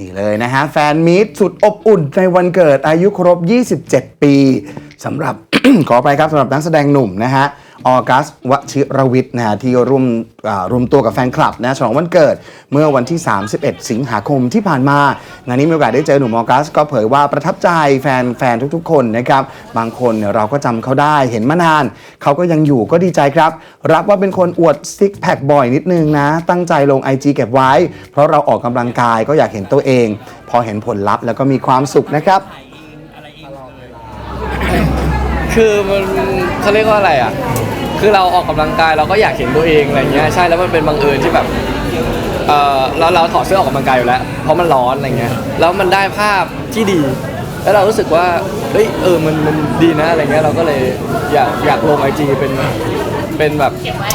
นี่เลยนะฮะ แฟนมีตสุดอบอุ่นในวันเกิดอายุครบ 27 ปีสำหรับ ขอไปครับสำหรับนักแสดงหนุ่มนะฮะ ออกัสวชิรวิทย์นะฮะที่ร่วมอ่ารวมตัวกับแฟนคลับนะฉลองวันเกิดเมื่อวันที่ 31 สิงหาคมที่ผ่านมางานนี้มีโอกาสได้เจอหนุ่มออกัส ก็เผยว่าประทับใจแฟนแฟนทุกๆ คนนะครับบางคนเนี่ยเราก็จำเขาได้เห็นมานาน เขาก็ยังอยู่ก็ดีใจครับ รับว่าเป็นคนอวดซิกแพคบ่อยนิดนึงนะ ตั้งใจลง IG เก็บไว้ เพราะเราออกกำลังกายก็อยากเห็นตัวเอง พอเห็นผลลัพธ์แล้วก็มีความสุขนะครับคือมันเขาเรียกว่าอะไรอะ คือเราออกกำลังกายเราก็อยากเห็นตัวเองอะไรเงี้ยใช่แล้วมันเป็นบังเอิญที่แบบเออเราเราถอดเสื้อออกกำลังกายอยู่แล้ว เพราะมันร้อนอะไรเงี้ยแล้วมันได้ภาพที่ดี แล้วเรารู้สึกว่าเฮ้ยเออมันมันดีนะอะไรเงี้ยเราก็เลยอยากอยากลงไอจีเป็นเป็นแบบ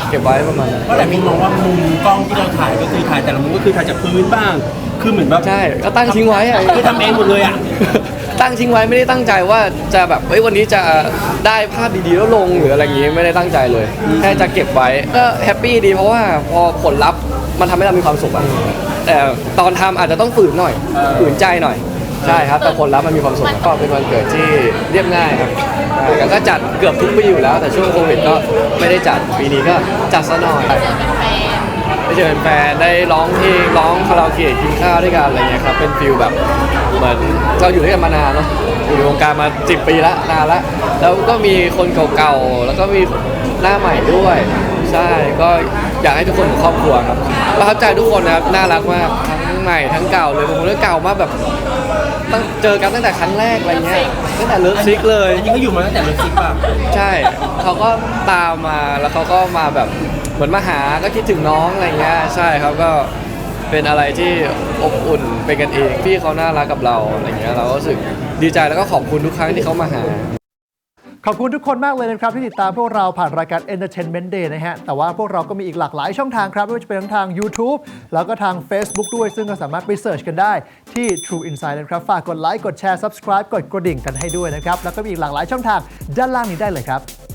เก็บไว้ประมาณนั้นเพราะแต่มินมองว่ามุมกล้องที่เราถ่ายก็คือถ่ายแต่ละมุมก็คือถ่ายจากพื้นบ้าง คือเหมือนแบบใช่ก็ตั้งทิ้งไว้อะคือทำเองหมดเลยอะ ตั้งทิ้งไว้ไม่ได้ตั้งใจว่าจะแบบเฮ้ยวันนี้จะได้ภาพดีๆแล้วลงหรืออะไรอย่างงี้ไม่ได้ตั้งใจเลยแค่จะเก็บไว้ก็แฮปปี้ดีเพราะว่าพอผลลัพธ์มันทำให้เรามีความสุขอะแต่ตอนทำอาจจะต้องฝืนหน่อยเออฝืนใจหน่อยใช่ครับแต่ผลลัพธ์มันมีความสุขก็เป็นวันเกิดที่เรียบง่ายครับใช่แล้วก็จัดเกือบทุกปีอยู่แล้ว แต่ช่วงโควิดก็ไม่ได้จัดปีนี้ก็จัดซะหน่อยได้เจอแฟนได้ร้องเพลงร้องคาราโอเกะกินข้าวด้วยกันอะไรเงี้ยครับเป็นฟิลแบบเหมือนเราอยู่ด้วยกันมานานเนาะอยู่ในวงการมาสิบปีละนานละแล้วก็มีคนเก่าๆแล้วก็มีหน้าใหม่ด้วย ใช่ก็อยากให้ทุกคนเป็นครอบครัวครับประทับใจทุกคนนะครับน่ารักมากทั้งใหม่ทั้งเก่าเลยบางคนก็เก่ามากแบบตั้งเจอกันตั้งแต่ครั้งแรกอะไรเงี้ยตั้งแต่เลิฟซิกเลยจริงๆก็อยู่มาตั้งแต่เลิฟซิกป่ะ ใช่ เขาก็ตามมาแล้วเขาก็มาแบบ เหมือนมาหาก็คิดถึงน้องอะไรเงี้ยใช่ครับก็เป็นอะไรที่อบอุ่นเป็นกันเองพี่เขาน่ารักกับเราอะไรเงี้ยเราก็รู้สึกดีใจแล้วก็ขอบคุณทุกครั้งที่เขามาหา ขอบคุณทุกคนมากเลยนะครับ ที่ติดตามพวกเราผ่านรายการ Entertainment Day นะฮะ แต่ว่าพวกเราก็มีอีกหลากหลายช่องทางครับไม่ว่าจะเป็นทั้งทาง YouTube แล้วก็ทาง Facebook ด้วย ซึ่งก็สามารถไปเสิร์ชกันได้ที่ True Insight นะครับ ฝากกดไลค์กดแชร์ Subscribe กดกระดิ่งกันให้ด้วยนะครับ แล้วก็มีอีกหลากหลายช่องทางด้านล่างนี้ได้เลยครับ